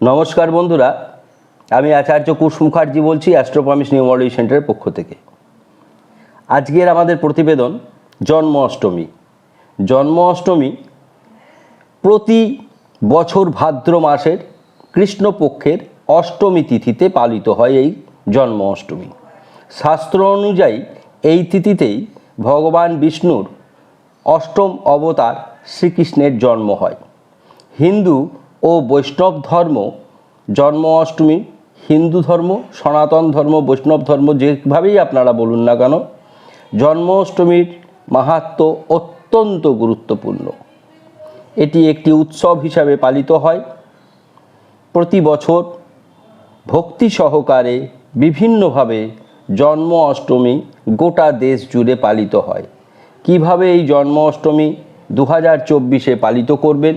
নমস্কার বন্ধুরা, আমি আচার্য কুশ মুখার্জি বলছি অ্যাস্ট্রোপমিস নিউ মডেল সেন্টারের পক্ষ থেকে। আজকের আমাদের প্রতিবেদন জন্ম অষ্টমী। জন্ম অষ্টমী প্রতি বছর ভাদ্র মাসের কৃষ্ণপক্ষের অষ্টমী তিথিতে পালিত হয় এই জন্ম অষ্টমী। শাস্ত্র অনুযায়ী এই তিথিতেই ভগবান বিষ্ণুর অষ্টম অবতার শ্রীকৃষ্ণের জন্ম হয়। হিন্দু ও বৈষ্ণব ধর্ম, জন্ম অষ্টমী, হিন্দু ধর্ম, সনাতন ধর্ম, বৈষ্ণব ধর্ম, যেভাবেই আপনারা বলুন না কেন, জন্ম অষ্টমীর মাহাত্ম অত্যন্ত গুরুত্বপূর্ণ। এটি একটি উৎসব হিসাবে পালিত হয়। প্রতি বছর ভক্তি সহকারে বিভিন্নভাবে জন্ম অষ্টমী গোটা দেশ জুড়ে পালিত হয়। কীভাবে এই জন্ম অষ্টমী দু হাজার চব্বিশে পালিত করবেন?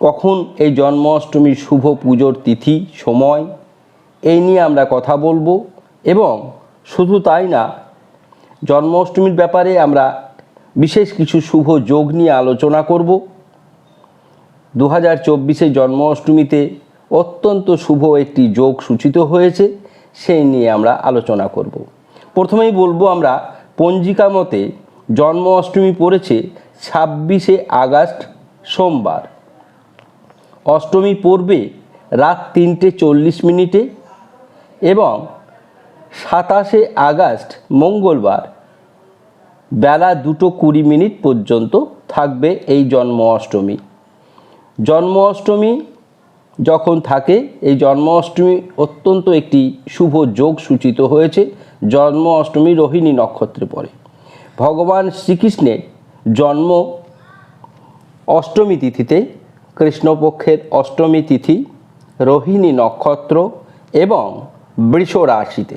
কখন এই জন্ম অষ্টমীর শুভ পুজোর তিথি, সময়, এই নিয়ে আমরা কথা বলব এবং শুধু তাই না জন্ম অষ্টমীর ব্যাপারে আমরা বিশেষ কিছু শুভ যোগ নিয়ে আলোচনা করব। দু হাজার চব্বিশে জন্ম অষ্টমীতে অত্যন্ত শুভ একটি যোগ সূচিত হয়েছে, সেই নিয়ে আমরা আলোচনা করব। প্রথমেই বলব আমরা, পঞ্জিকা মতে জন্ম অষ্টমী পড়েছে ছাব্বিশে আগস্ট সোমবার। অষ্টমী পড়বে রাত তিনটে চল্লিশ মিনিটে এবং সাতাশে আগস্ট মঙ্গলবার বেলা দুটো কুড়ি মিনিট পর্যন্ত থাকবে এই জন্ম অষ্টমী। জন্ম অষ্টমী যখন থাকে, এই জন্ম অষ্টমী অত্যন্ত একটি শুভ যোগ সূচিত হয়েছে। জন্ম অষ্টমী রোহিণী নক্ষত্রে পড়ে। ভগবান শ্রীকৃষ্ণের জন্ম অষ্টমী তিথিতে কৃষ্ণপক্ষের অষ্টমী তিথি, রোহিণী নক্ষত্র এবং বৃষ রাশিতে।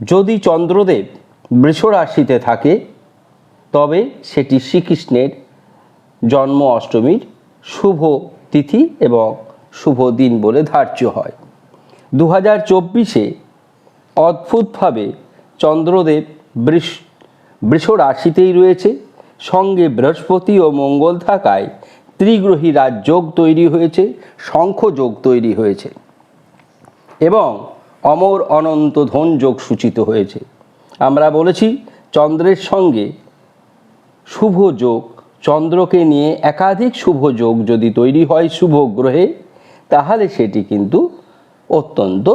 যদি চন্দ্রদেব বৃষ রাশিতে থাকে, তবে সেটি শ্রীকৃষ্ণের জন্ম অষ্টমীর শুভ তিথি এবং শুভ দিন বলে ধার্য হয়। দু হাজার চব্বিশে অদ্ভুতভাবে চন্দ্রদেব বৃষ বৃষ রাশিতেই রয়েছে। সঙ্গে বৃহস্পতি ও মঙ্গল থাকায় ত্রিগ্রহী রাজযোগ তৈরি হয়েছে, শঙ্খ যোগ তৈরি হয়েছে এবং অমর অনন্ত ধন যোগ সূচিত হয়েছে। আমরা বলেছি চন্দ্রের সঙ্গে শুভ যোগ, চন্দ্রকে নিয়ে একাধিক শুভ যোগ যদি তৈরি হয় শুভ গ্রহে, তাহলে সেটি কিন্তু অত্যন্ত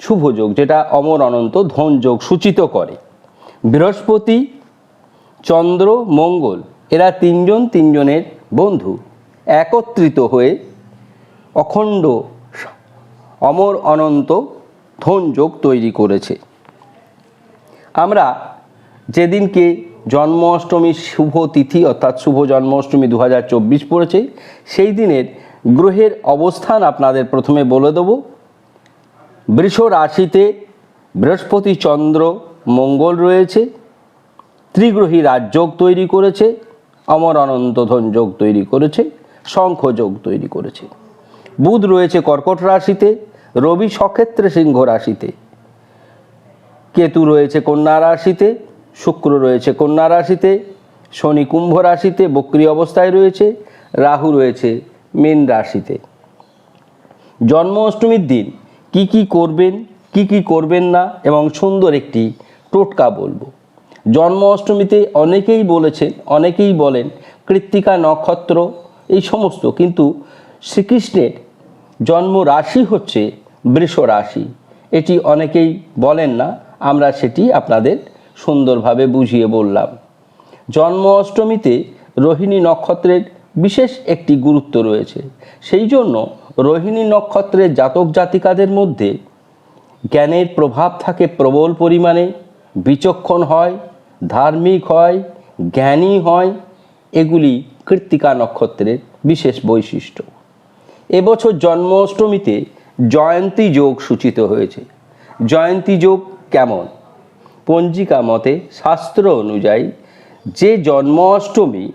শুভ যোগ, যেটা অমর অনন্ত ধন যোগ সূচিত করে। বৃহস্পতি, চন্দ্র, মঙ্গল, এরা তিনজন তিনজনের বন্ধু, একত্রিত হয়ে অখণ্ড অমর অনন্ত ধন যোগ তৈরি করেছে। আমরা যেদিনকে জন্ম অষ্টমীর শুভ তিথি, অর্থাৎ শুভ জন্মাষ্টমী দু হাজার চব্বিশ পড়েছে, সেই দিনের গ্রহের অবস্থান আপনাদের প্রথমে বলে দেব। বৃষ রাশিতে বৃহস্পতি চন্দ্র মঙ্গল রয়েছে, ত্রিগ্রহী রাজযোগ তৈরি করেছে অমর অনন্ত ধন যোগ তৈরি করেছে, শঙ্খ যোগ তৈরি করেছে। বুধ রয়েছে কর্কট রাশিতে, রবি সক্ষেত্রে সিংহ রাশিতে। কেতু রয়েছে কন্যা রাশিতে, শুক্র রয়েছে কন্যা রাশিতে, শনি কুম্ভ রাশিতে বক্রি অবস্থায় রয়েছে, রাহু রয়েছে মীন রাশিতে। জন্ম অষ্টমীর দিন, কি কি করবেন, কি কি করবেন না, এবং সুন্দর একটি টোটকা বলব। জন্ম অষ্টমীতে অনেকেই বলেছেন, অনেকেই বলেন, কৃত্তিকা নক্ষত্র, এই সমস্ত। কিন্তু শ্রীকৃষ্ণের জন্ম রাশি হচ্ছে বৃষ রাশি। এটি অনেকেই বলেন না, আমরা সেটি আপনাদের সুন্দরভাবে বুঝিয়ে বললাম। জন্ম অষ্টমীতে রোহিণী নক্ষত্রের বিশেষ একটি গুরুত্ব রয়েছে। সেই জন্য রোহিণী নক্ষত্রের জাতক জাতিকাদের মধ্যে জ্ঞানের প্রভাব থাকে প্রবল পরিমাণে, বিচক্ষণ হয় ধার্মিক হয়, জ্ঞানী হয়, এগুলি কৃত্তিকা নক্ষত্রের বিশেষ বৈশিষ্ট্য। এবছর জন্মাষ্টমীতে জয়ন্তী যোগ সূচিত হয়েছে। জয়ন্তী যোগ কেমন? পঞ্জিকা মতে শাস্ত্র অনুযায়ী যে জন্মাষ্টমী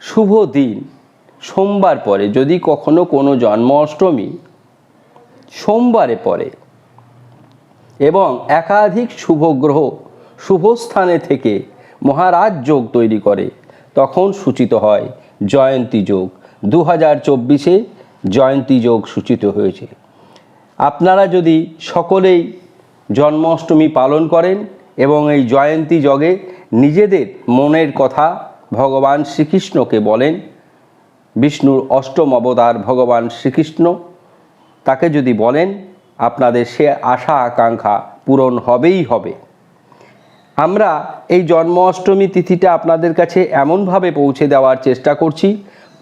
শুভ দিন, সোমবার পরে, যদি কখনো কোনো জন্মাষ্টমী সোমবারে পরে এবং একাধিক শুভ গ্রহ শুভ স্থানে থেকে মহারাজ যোগ তৈরি করে। তখন সূচিত হয় জয়ন্তী যোগ। দু হাজার চব্বিশে জয়ন্তী যোগ সূচিত হয়েছে। আপনারা যদি সকলেই জন্মাষ্টমী পালন করেন এবং এই জয়ন্তী যোগে নিজেদের মনের কথা ভগবান শ্রীকৃষ্ণকে বলেন, বিষ্ণুর অষ্টম অবতার ভগবান শ্রীকৃষ্ণ, তাকে যদি বলেন, আপনাদের সে আশা আকাঙ্ক্ষা পূরণ হবেই হবে। আমরা এই জন্ম অষ্টমী তিথিটা আপনাদের কাছে এমনভাবে পৌঁছে দেওয়ার চেষ্টা করছি।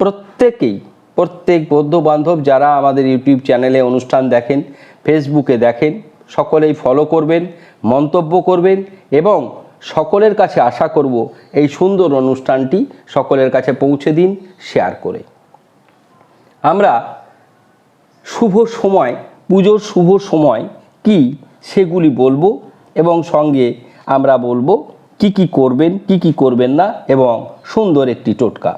প্রত্যেকেই, প্রত্যেক বৌদ্ধ বান্ধব যারা আমাদের ইউটিউব চ্যানেলে অনুষ্ঠান দেখেন, ফেসবুকে দেখেন, সকলেই ফলো করবেন, মন্তব্য করবেন এবং সকলের কাছে আশা করব এই সুন্দর অনুষ্ঠানটি সকলের কাছে পৌঁছে দিন শেয়ার করে। আমরা শুভ সময়, পুজোর শুভ সময় কি সেগুলি বলব এবং সঙ্গে আমরা বলব কি কি করবেন, কি কি করবেন না এবং সুন্দর একটি টোটকা।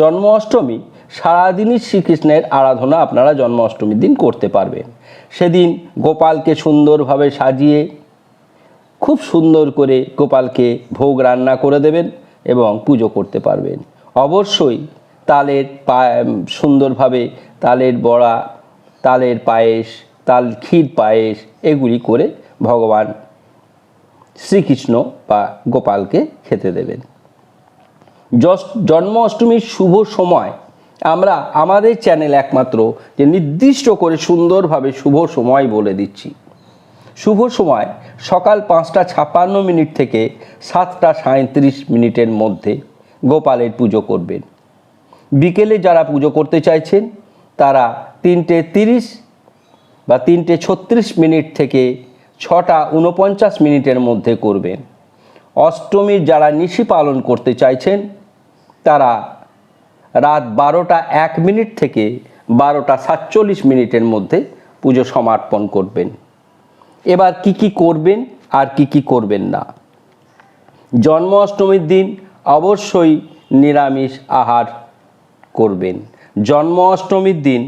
জন্ম অষ্টমী সারাদিনই শ্রীকৃষ্ণের আরাধনা আপনারা জন্মাষ্টমীর দিন করতে পারবেন। সেদিন গোপালকে সুন্দরভাবে সাজিয়ে, খুব সুন্দর করে গোপালকে ভোগ রান্না করে দেবেন এবং পুজো করতে পারবেন। অবশ্যই তালের সুন্দরভাবে তালের বড়া, তালের পায়েস, তাল ক্ষীর পায়েস, এগুলি করে ভগবান শ্রীকৃষ্ণ বা গোপালকে খেতে দেবেন। জন্ম অষ্টমীর শুভ সময়, আমরা আমাদের চ্যানেল একমাত্র যে নির্দিষ্ট করে সুন্দরভাবে শুভ সময় বলে দিচ্ছি। শুভ সময় সকাল পাঁচটা ছাপ্পান্ন মিনিট থেকে সাতটা সাঁত্রিশ মিনিটের মধ্যে গোপালের পুজো করবেন। বিকেলে যারা পুজো করতে চাইছেন, তারা তিনটে তিরিশ বা তিনটে ছত্রিশ মিনিট থেকে ছটা উনপঞ্চাশ মিনিটের মধ্যে করবেন অষ্টমীর যারা নিশি পালন করতে চাইছেন, তারা রাত বারোটা এক মিনিট থেকে বারোটা সাতচল্লিশ মিনিটের মধ্যে পুজো সমার্পণ করবেন। এবার কি কি করবেন আর কি কি করবেন না? জন্ম অষ্টমীর দিন অবশ্যই নিরামিষ আহার করবেন। জন্ম অষ্টমীর দিন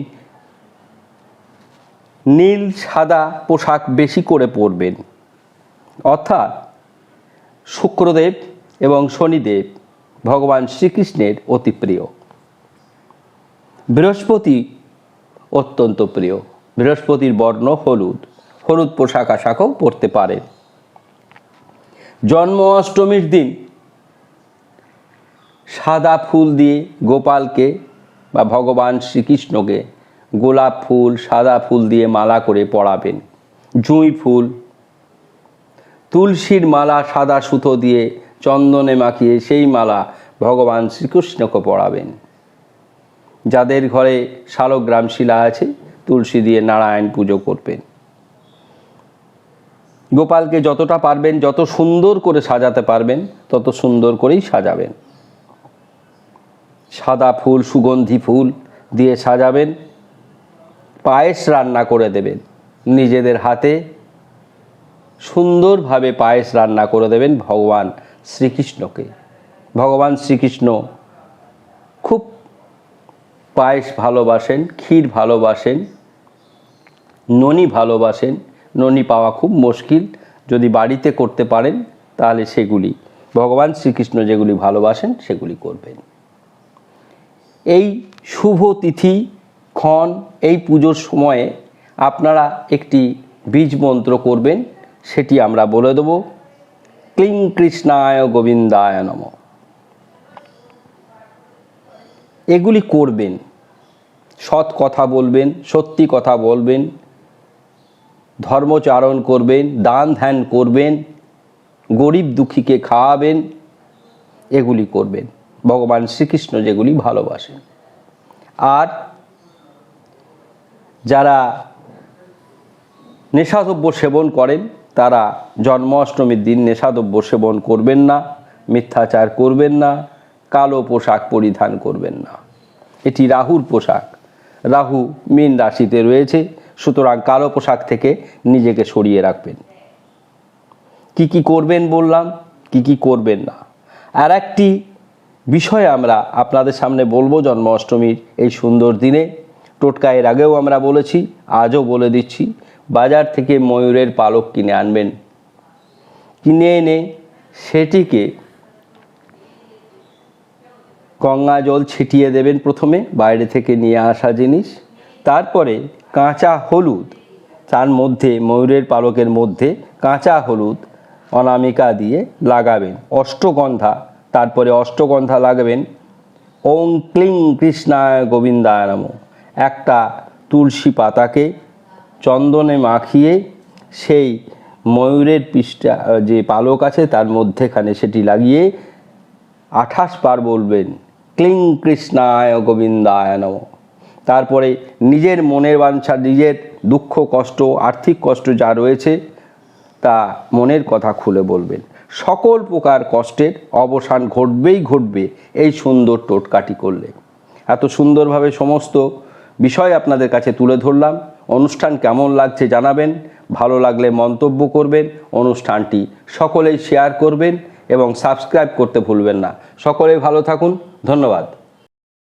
নীল সাদা পোশাক বেশি করে পরবেন। অর্থাৎ শুক্রদেব এবং শনিদেব ভগবান শ্রীকৃষ্ণের অতি প্রিয়। বৃহস্পতি অত্যন্ত প্রিয়। বৃহস্পতির বর্ণ হলুদ। হলুদ পোশাক আশাকও পরতে পারেন। জন্ম অষ্টমীর দিন সাদা ফুল দিয়ে গোপালকে বা ভগবান শ্রীকৃষ্ণকে গোলাপ ফুল, সাদা ফুল দিয়ে মালা করে পরাবেন। জুঁই ফুল, তুলসীর মালা, সাদা সুতো দিয়ে চন্দনে মাখিয়ে সেই মালা ভগবান শ্রীকৃষ্ণকে পরাবেন। যাদের ঘরে শালগ্রাম শিলা আছে, তুলসী দিয়ে নারায়ণ পুজো করবেন। গোপালকে যতটা পারবেন, যত সুন্দর করে সাজাতে পারবেন, তত সুন্দর করেই সাজাবেন। সাদা ফুল, সুগন্ধি ফুল দিয়ে সাজাবেন। পায়েস রান্না করে দেবেন। নিজেদের হাতে সুন্দরভাবে পায়েস রান্না করে দেবেন ভগবান শ্রীকৃষ্ণকে। ভগবান শ্রীকৃষ্ণ খুব পায়েস ভালোবাসেন, ক্ষীর ভালোবাসেন, ননি ভালোবাসেন। ননি পাওয়া খুব মুশকিল, যদি বাড়িতে করতে পারেন তাহলে সেগুলি, ভগবান শ্রীকৃষ্ণ যেগুলি ভালোবাসেন সেগুলি করবেন। এই শুভ তিথি ক্ষণ এই পুজোর সময়ে আপনারা একটি বীজ মন্ত্র করবেন, সেটি আমরা বলে দেব, ক্লিং কৃষ্ণায় গোবিন্দায় নম। এগুলি করবেন, সৎ কথা বলবেন, সত্যি কথা বলবেন, ধর্মচারণ করবেন, দান ধ্যান করবেন, গরিব দুঃখীকে খাওয়াবেন, এগুলি করবেন। ভগবান শ্রীকৃষ্ণ যেগুলি ভালোবাসেন। আর যারা নেশাদ্রব্য সেবন করেন, তারা জন্মাষ্টমীর দিন নেশাদ্রব্য সেবন করবেন না, মিথ্যাচার করবেন না, কালো পোশাক পরিধান করবেন না। এটি রাহুর পোশাক। রাহু মীন রাশিতে রয়েছে, সুতরাং কালো পোশাক থেকে নিজেকে সরিয়ে রাখবেন। কি কি করবেন বললাম, কি কি করবেন না। আর একটি বিষয় আমরা আপনাদের সামনে বলব জন্মাষ্টমীর এই সুন্দর দিনে। টোটকা এর আগেও আমরা বলেছি, আজও বলে দিচ্ছি, বাজার থেকে ময়ূরের পালক কিনে আনবেন। কিনে এনে সেটিকে গঙ্গা জল ছিটিয়ে দেবেন প্রথমে, বাইরে থেকে নিয়ে আসা জিনিস। তারপরে কাঁচা হলুদ, তার মধ্যে, ময়ূরের পালকের মধ্যে কাঁচা হলুদ অনামিকা দিয়ে লাগাবেন। অষ্টগন্ধা, তারপরে অষ্টগন্ধা লাগাবেন। ওং ক্লিং কৃষ্ণায় গোবিন্দায় নম। একটা তুলসী পাতাকে চন্দনে মাখিয়ে সেই ময়ূরের পৃষ্ঠা যে পালক আছে তার মধ্যেখানে সেটি লাগিয়ে আঠাশ বার বলবেন, ক্লিং কৃষ্ণায় গোবিন্দায় নম। তারপরে নিজের মনের বাঞ্ছা, নিজের দুঃখ, কষ্ট, আর্থিক কষ্ট যা রয়েছে তা মনের কথা খুলে বলবেন। সকল প্রকার কষ্টের অবসান ঘটবেই ঘটবে এই সুন্দর টোটকাটি করলে। এত সুন্দরভাবে সমস্ত বিষয় আপনাদের কাছে তুলে ধরলাম। অনুষ্ঠান কেমন লাগছে জানাবেন, ভালো লাগলে মন্তব্য করবেন, অনুষ্ঠানটি সকলেই শেয়ার করবেন এবং সাবস্ক্রাইব করতে ভুলবেন না। সকলেই ভালো থাকুন, ধন্যবাদ।